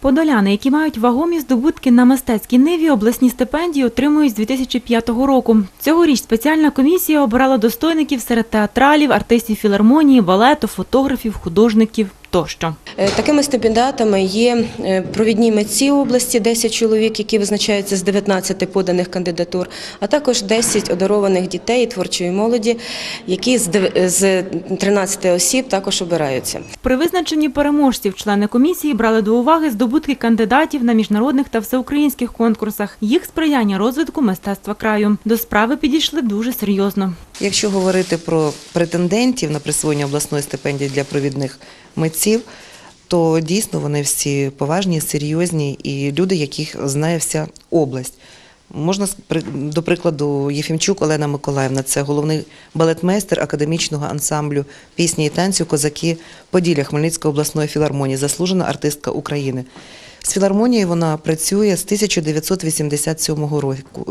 Подоляни, які мають вагомі здобутки на мистецькій ниві, обласні стипендії отримують з 2005 року. Цьогоріч спеціальна комісія обирала достойників серед театралів, артистів філармонії, балету, фотографів, художників тощо. Е, Такими стипендіатами є е, провідні митці області, 10 чоловік, які визначаються з 19 поданих кандидатур, а також 10 одарованих дітей і творчої молоді, які з дев- з 13 осіб також обираються. При визначенні переможців члени комісії брали до уваги здобутки кандидатів на міжнародних та всеукраїнських конкурсах, їх сприяння розвитку мистецтва краю. До справи підійшли дуже серйозно. Якщо говорити про претендентів на присвоєння обласної стипендії для провідних митців, то дійсно вони всі поважні, серйозні і люди, яких знає вся область. Можна до прикладу Єфімчук Олена Миколаївна, це головний балетмейстер академічного ансамблю пісні і танцю Козаки Поділля Хмельницької обласної філармонії, заслужена артистка України. З філармонією вона працює з 1987 року-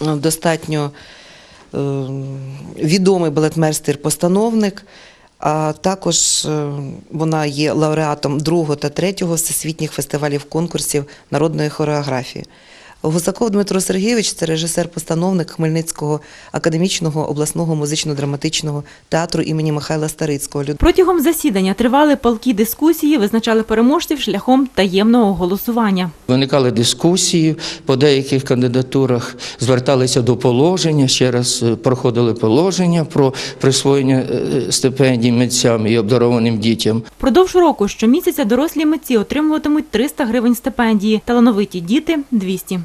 Достатньо е, відомий балетмейстер-постановник, а також е, вона є лауреатом другого та третього всесвітніх фестивалів конкурсів народної хореографії. Гусаков Дмитро Сергійович це режисер-постановник Хмельницького академічного обласного музично-драматичного театру імені Михайла Старицького. Протягом засідання тривали палкі дискусії, визначали переможців шляхом таємного голосування. Виникали дискусії по деяких кандидатурах, зверталися до положення, ще раз е, проходили положення про присвоєння е, стипендій митцям і обдарованим дітям. Продовж року щомісяця дорослі митці отримуватимуть 300 гривень стипендії, талановиті діти – 200.